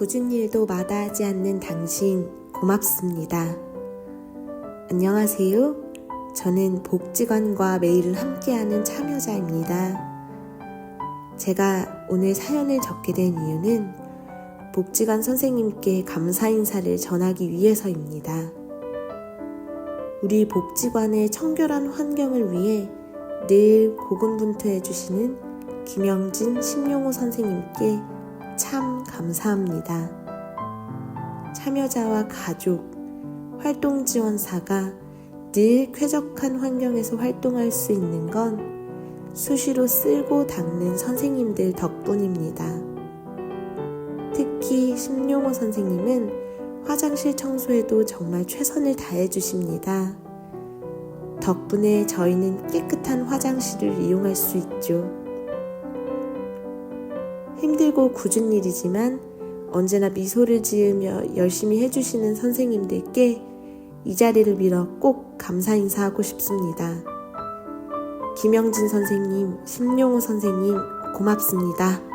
굳은 일도 마다하지 않는 당신 고맙습니다. 안녕하세요. 저는 복지관과 매일을 함께하는 참여자입니다. 제가 오늘 사연을 적게 된 이유는 복지관 선생님께 감사 인사를 전하기 위해서입니다. 우리 복지관의 청결한 환경을 위해 늘 고군분투해 주시는 김영진 심용호 선생님께 참 감사합니다. 참여자와 가족, 활동 지원사가 늘 쾌적한 환경에서 활동할 수 있는 건 수시로 쓸고 닦는 선생님들 덕분입니다. 특히 심용호 선생님은 화장실 청소에도 정말 최선을 다해 주십니다. 덕분에 저희는 깨끗한 화장실을 이용할 수 있죠. 힘들고 굳은 일이지만 언제나 미소를 지으며 열심히 해주시는 선생님들께 이 자리를 빌어 꼭 감사 인사하고 싶습니다. 김영진 선생님, 심용호 선생님, 고맙습니다.